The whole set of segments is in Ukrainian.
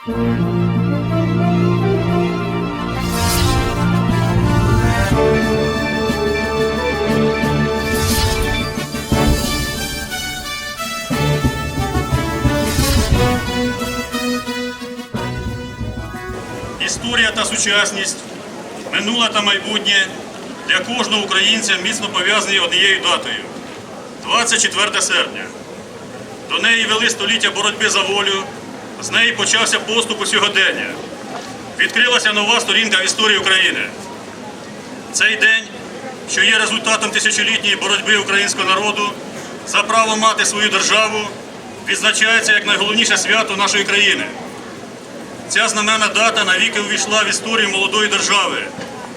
Історія та сучасність, минуле та майбутнє для кожного українця міцно пов'язані однією датою 24 серпня. До неї вели століття боротьби за волю, з неї почався поступ у сьогодення. Відкрилася нова сторінка в історії України. Цей день, що є результатом тисячолітньої боротьби українського народу за право мати свою державу, відзначається як найголовніше свято нашої країни. Ця знаменна дата навіки увійшла в історію молодої держави,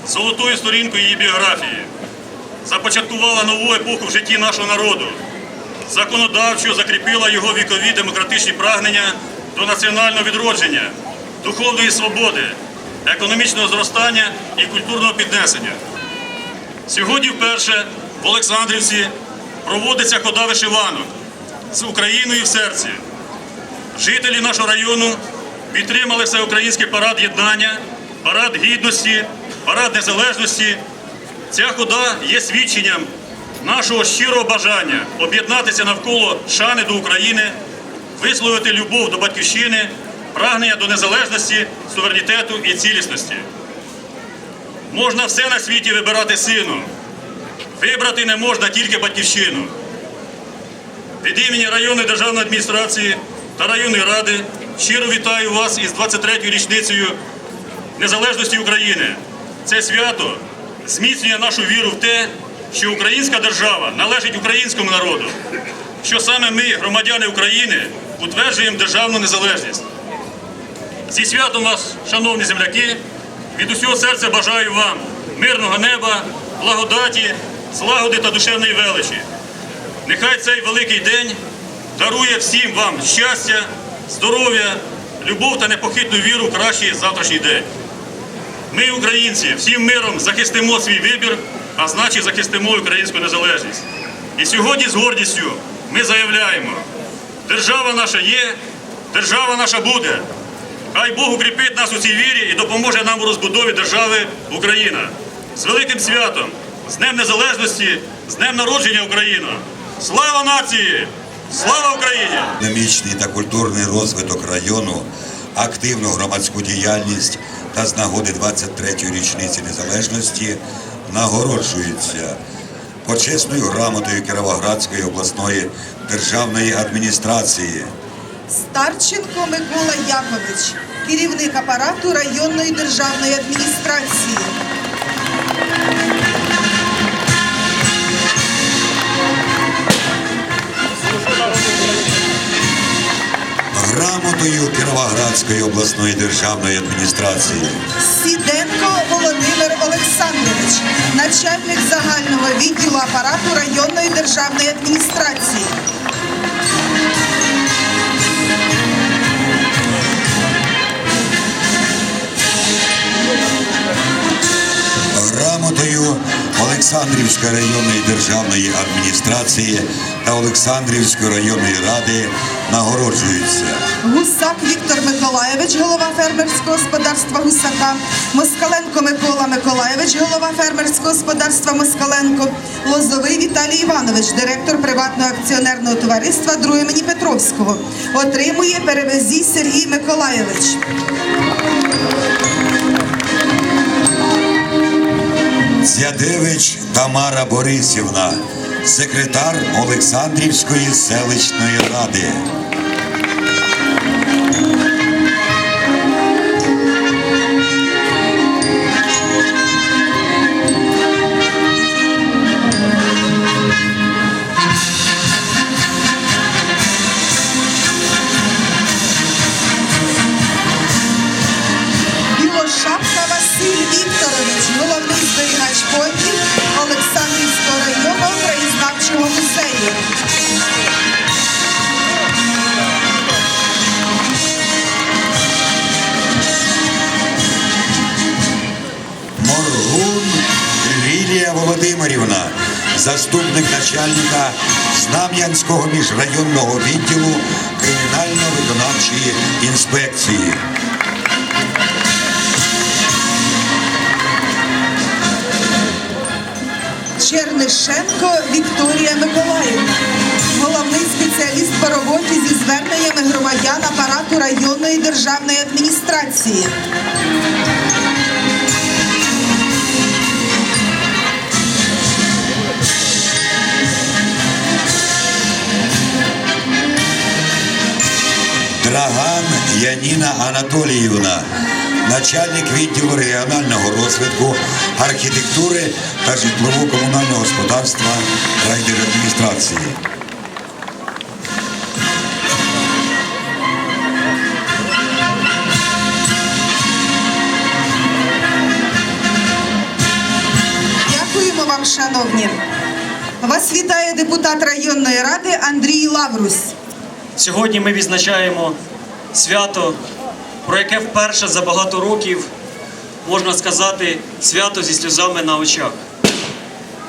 золотою сторінкою її біографії, започаткувала нову епоху в житті нашого народу, законодавчо закріпила його вікові демократичні прагнення до національного відродження, духовної свободи, економічного зростання і культурного піднесення. Сьогодні вперше в Олександрівці проводиться хода вишиванок з Україною в серці. Жителі нашого району підтримали всеукраїнський парад єднання, парад гідності, парад незалежності. Ця хода є свідченням нашого щирого бажання об'єднатися навколо шани до України, висловити любов до батьківщини, прагнення до незалежності, суверенітету і цілісності. Можна все на світі вибирати сину. Вибрати не можна тільки батьківщину. Від імені районної державної адміністрації та районної ради щиро вітаю вас із 23-ю річницею незалежності України. Це свято зміцнює нашу віру в те, що українська держава належить українському народу, що саме ми, громадяни України, утверджуємо державну незалежність. Зі святом вас, шановні земляки, від усього серця бажаю вам мирного неба, благодаті, злагоди та душевної величі. Нехай цей великий день дарує всім вам щастя, здоров'я, любов та непохитну віру в кращий завтрашній день. Ми, українці, всім миром захистимо свій вибір, а значить захистимо українську незалежність. І сьогодні з гордістю ми заявляємо, держава наша є, держава наша буде. Хай Бог укріпить нас у цій вірі і допоможе нам у розбудові держави Україна. З великим святом, з Днем Незалежності, з Днем народження Україна! Слава нації! Слава Україні! економічний та культурний розвиток району, активну громадську діяльність та з нагоди 23-ї річниці незалежності нагороджується почесною грамотою Кіровоградської обласної державної адміністрації. Старченко Микола Якович, керівник апарату районної державної адміністрації. Грамотою Кіровоградської обласної державної адміністрації. Сіденко Володимир Олександрович, начальник загального відділу апарату районної державної адміністрації. Грамотою Олександрівської районної державної адміністрації та Олександрівської районної ради нагороджуються. Гусак Віктор Миколаєвич, голова фермерського господарства Гусака, Москаленко Микола Миколаєвич, голова фермерського господарства Москаленко, Лозовий Віталій Іванович, директор приватного акціонерного товариства «Друг імені Петровського. Отримує перевезій Сергій Миколаєвич. Зядевич Тамара Борисівна, секретар Олександрівської селищної ради. Заступник начальника Знам'янського міжрайонного відділу кримінально-виконавчої інспекції. Чернишенко Вікторія Миколаївна, головний спеціаліст по роботі зі зверненнями громадян апарату районної державної адміністрації. Драган Яніна Анатоліївна, начальник відділу регіонального розвитку, архітектури та житлово-комунального господарства райдержадміністрації. Дякуємо вам, шановні. Вас вітає депутат районної ради Андрій Лаврусь. Сьогодні ми відзначаємо свято, про яке вперше за багато років можна сказати свято зі сльозами на очах.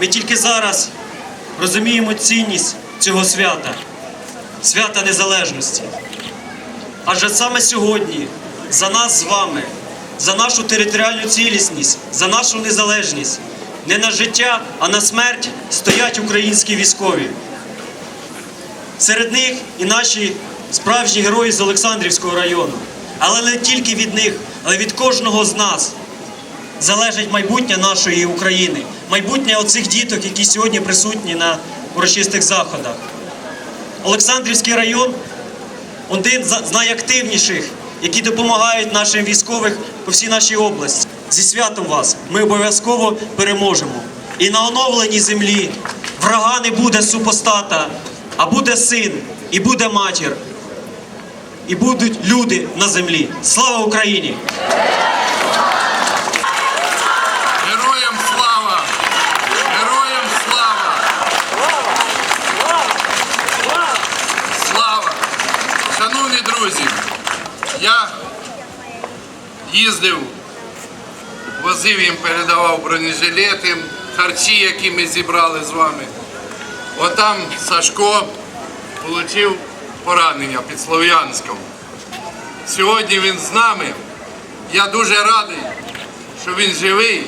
Ми тільки зараз розуміємо цінність цього свята, свята незалежності. Адже саме сьогодні за нас з вами, за нашу територіальну цілісність, за нашу незалежність, не на життя, а на смерть стоять українські військові. Серед них і наші справжні герої з Олександрівського району. Але не тільки від них, але від кожного з нас залежить майбутнє нашої України, майбутнє оцих діток, які сьогодні присутні на урочистих заходах. Олександрівський район один з найактивніших, які допомагають нашим військовим по всій нашій області. Зі святом вас ми обов'язково переможемо. І на оновленій землі врага не буде супостата, а буде син, і буде матір, і будуть люди на землі. Слава Україні! Героям слава! Героям слава! Слава! Шановні друзі, я їздив, возив їм, передавав бронежилети, харчі, які ми зібрали з вами. Отам Сашко отримав поранення під Слов'янськом. Сьогодні він з нами. Я дуже радий, що він живий,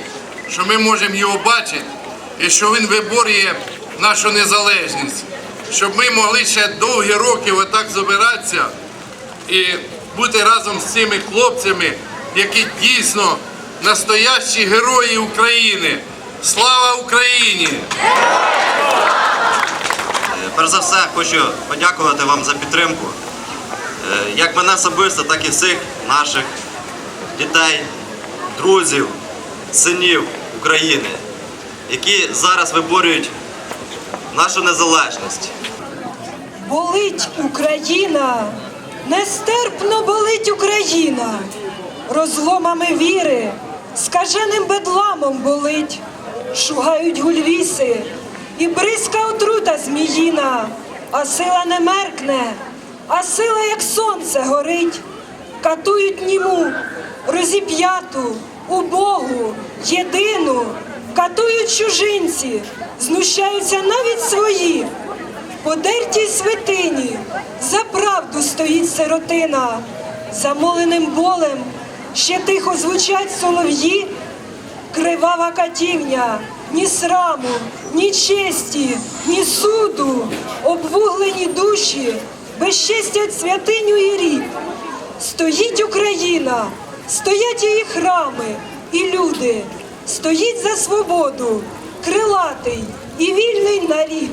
що ми можемо його бачити і що він виборює нашу незалежність, щоб ми могли ще довгі роки отак збиратися і бути разом з цими хлопцями, які дійсно настоящі герої України. Слава Україні! Перш за все, хочу подякувати вам за підтримку. Е, Як мене особисто, так і всіх наших дітей, друзів, синів України, які зараз виборюють нашу незалежність. Болить Україна, нестерпно болить Україна, розломами віри, скаженим бедламом болить, шугають гульвіси, і бризка отрута зміїна, а сила не меркне, а сила, як сонце, горить, катують німу, розіп'яту, убогу, єдину, катують чужинці, знущаються навіть свої. Подертій святині за правду стоїть сиротина, замоленим болем ще тихо звучать солов'ї, кривава катівня, ні сраму, ні честі, ні суду, обвуглені душі, безчестять святиню і рід. Стоїть Україна, стоять її храми і люди, стоїть за свободу, крилатий і вільний нарід.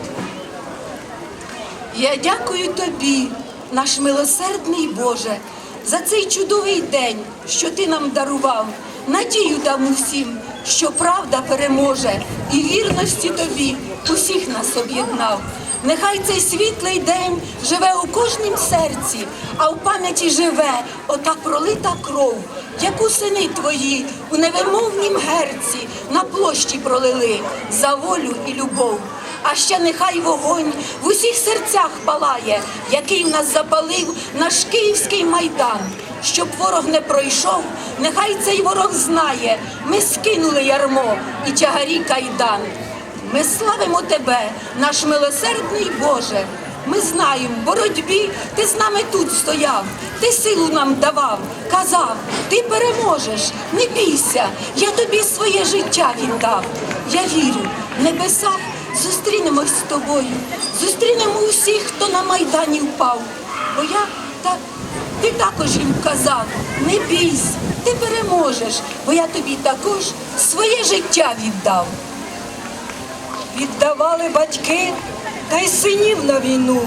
Я дякую тобі, наш милосердний Боже, за цей чудовий день, що ти нам дарував. Надію дам усім, що правда переможе, і вірності тобі усіх нас об'єднав. Нехай цей світлий день живе у кожнім серці, а в пам'яті живе ота пролита кров, яку сини твої у невимовнім герці на площі пролили за волю і любов. А ще нехай вогонь в усіх серцях палає, який нас запалив наш київський майдан. Щоб ворог не пройшов, нехай цей ворог знає, ми скинули ярмо і тягарі кайдан. Ми славимо тебе, наш милосердний Боже, Ми знаємо, в боротьбі ти з нами тут стояв, ти силу нам давав, казав, ти переможеш, не бійся, я тобі своє життя віддав. Я вірю, в небесах зустрінемось з тобою, зустрінемо усіх, хто на Майдані впав. Бо я ти також їм казав, не бійся, ти переможеш, бо я тобі також своє життя віддав. Віддавали батьки та й синів на війну,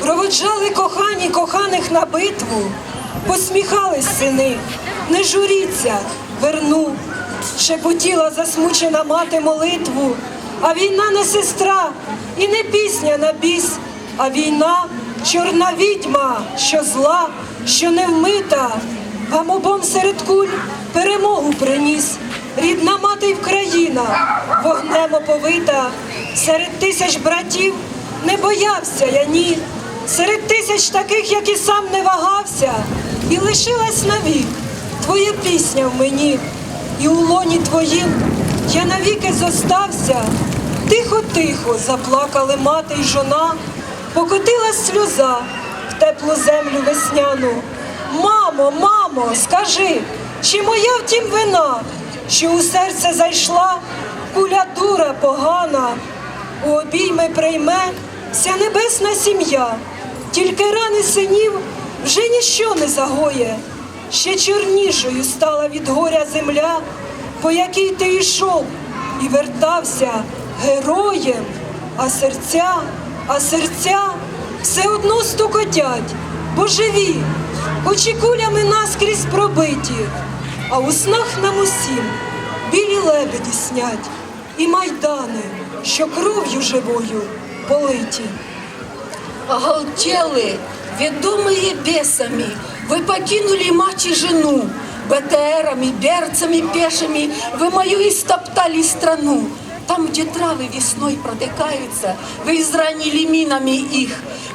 проводжали кохані коханих на битву, посміхались сини, не журіться, верну, шепотіла засмучена мати молитву, а війна не сестра і не пісня на біс, а війна чорна відьма, що зла, що не вмита, вам обом серед куль перемогу приніс. Рідна мати й Вкраїна, вогнем оповита, серед тисяч братів не боявся я ні, серед тисяч таких, як і сам не вагався, і лишилась навік твоя пісня в мені, і у лоні твоїм я навіки зостався. Тихо-тихо заплакали мати й жона, покотилась сльоза в теплу землю весняну. Мамо, мамо, скажи, чи моя втім вина, що у серце зайшла куля дура погана, у обійми прийме вся небесна сім'я, тільки рани синів вже ніщо не загоє, ще чорнішою стала від горя земля, по якій ти йшов і вертався героєм, а серця, а серця все одно стукотять, бо живі, хоч і кулями наскрізь пробиті, а у снах нам усім білі лебеді снять і майдани, що кров'ю живою политі. Оголтелые, ведомые бесами, вы покинули мать и жену. БТРами, берцами пешими вы мою истоптали страну. Там, где травы весной протыкаются, вы изранили минами их.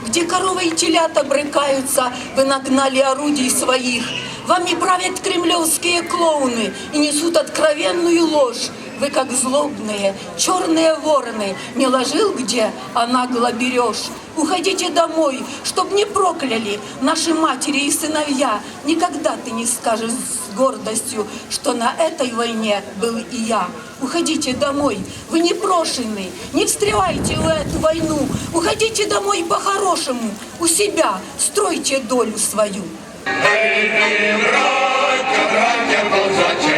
Где коровы и телята брыкаются, вы нагнали орудий своих. Вами правят кремлевские клоуны и несут откровенную ложь. Вы как злобные, черные вороны, не ложил где, а нагло берешь. Уходите домой, чтоб не прокляли наши матери и сыновья. Никогда ты не скажешь с гордостью, что на этой войне был и я. Уходите домой, вы не брошены, не встревайте в эту войну. Уходите домой по-хорошему, у себя стройте долю свою. Прибуде сила для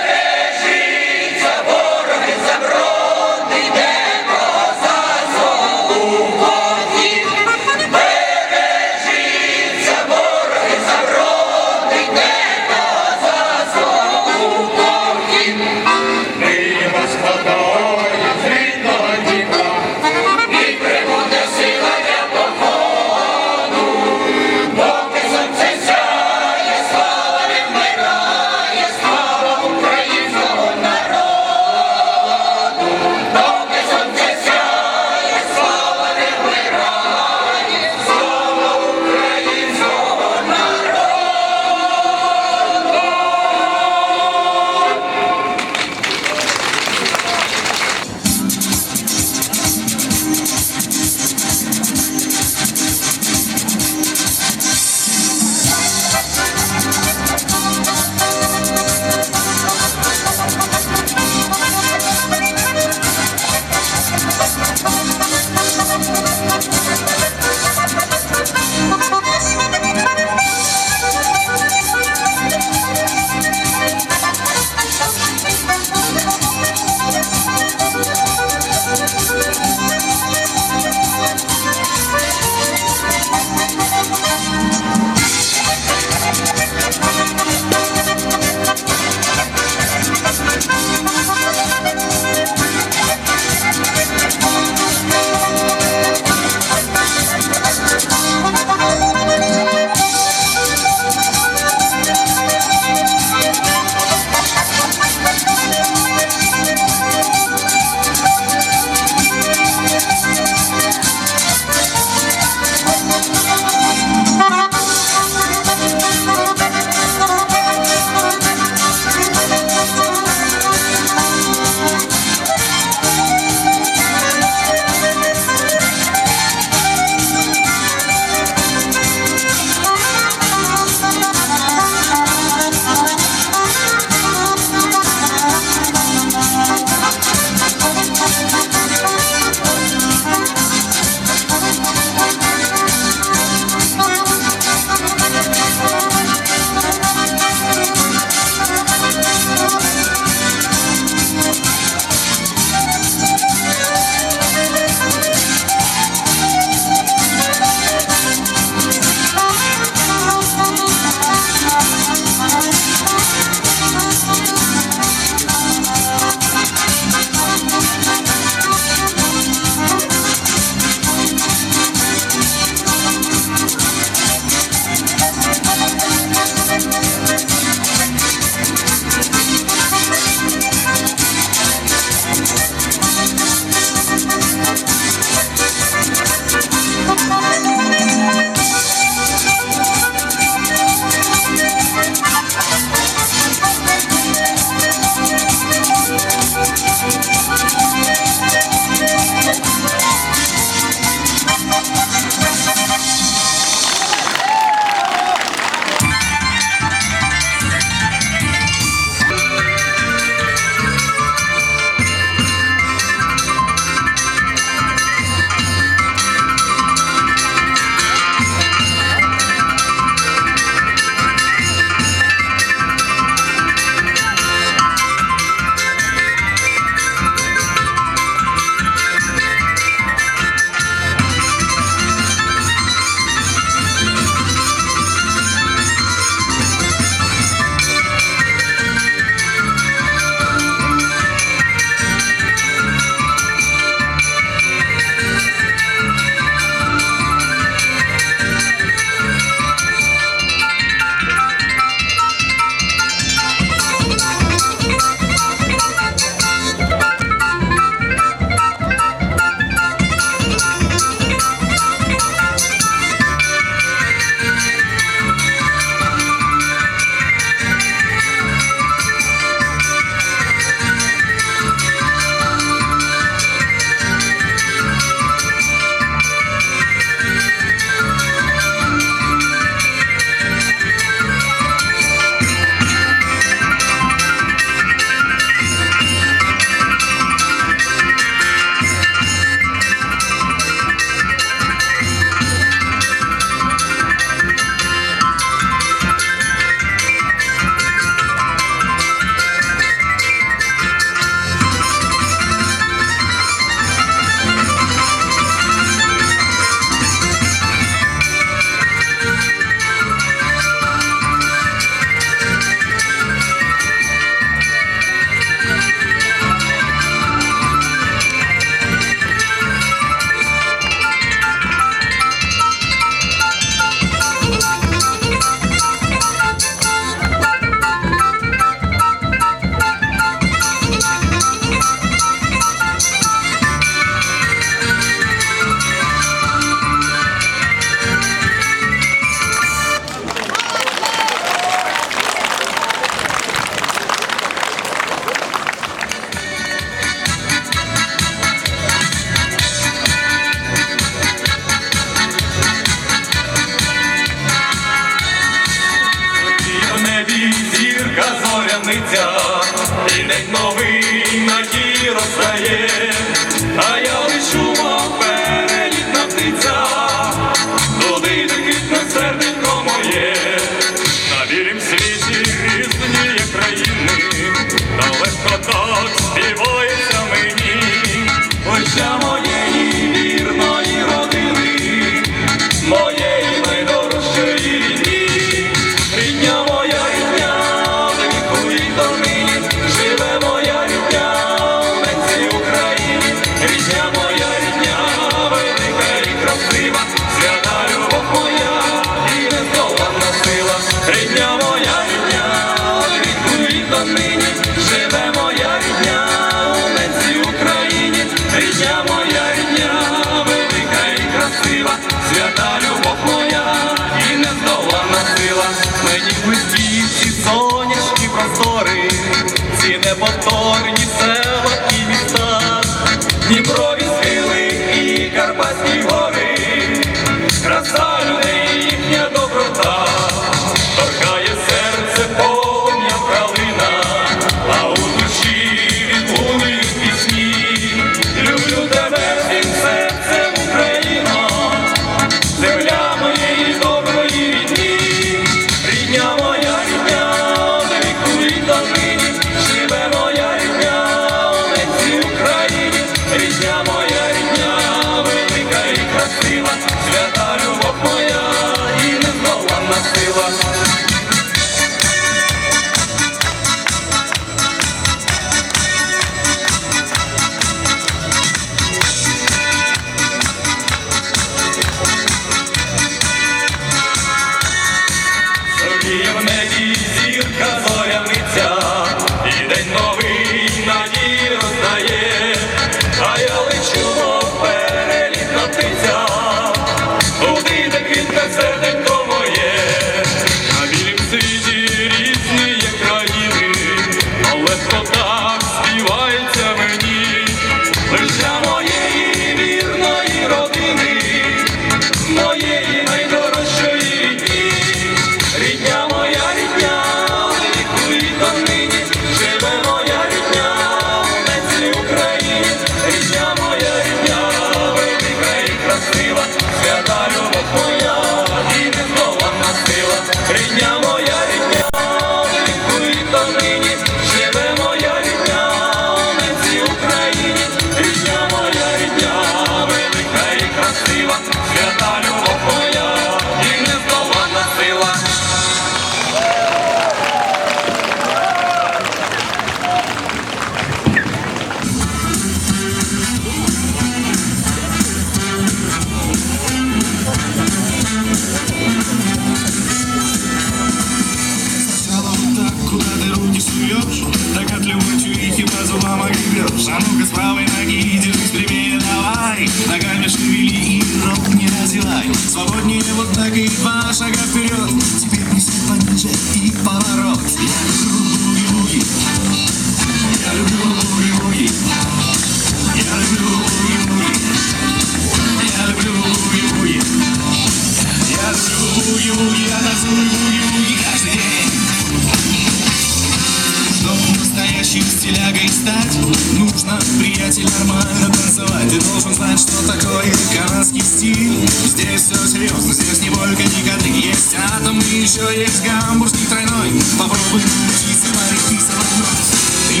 três gambos de trenói, favor, e se parece, se vai nós, e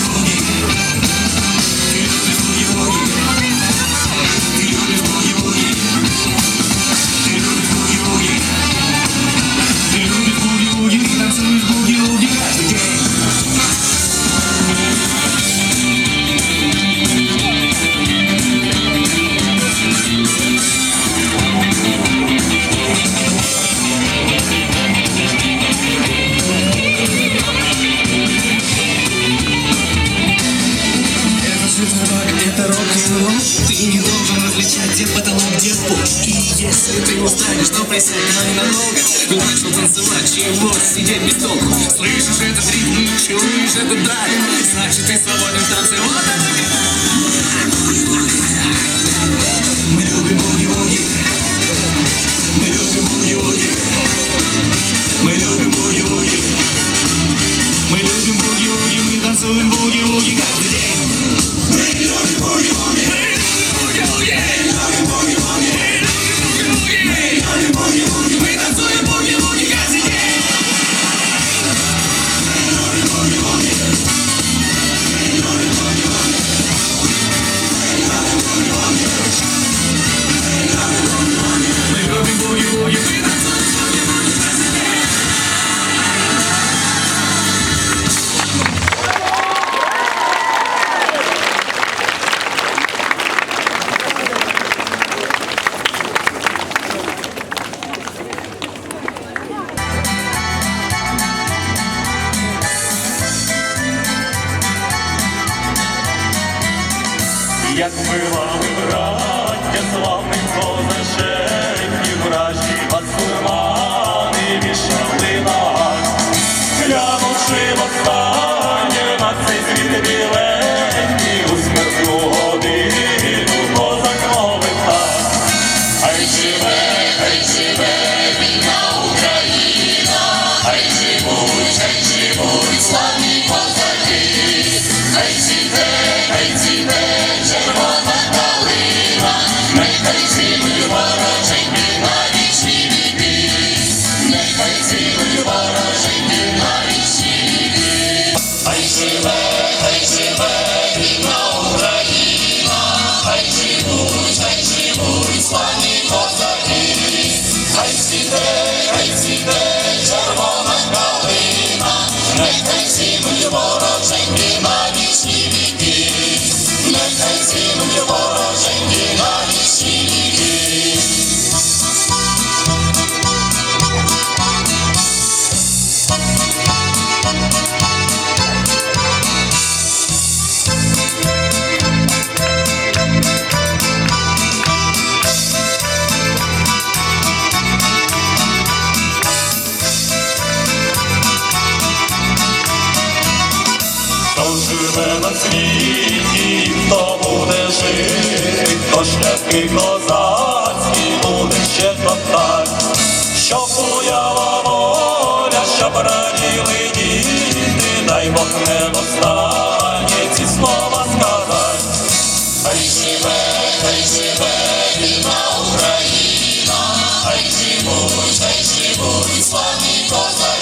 o mundo чего сидеть без толку Слышишь этот ритм, чуешь эту даль Значит ты свободен танцевать як мила браття славних позаше. Hey. хай живе рідна Україна, хай живуть, хай живуть, з вами козаки.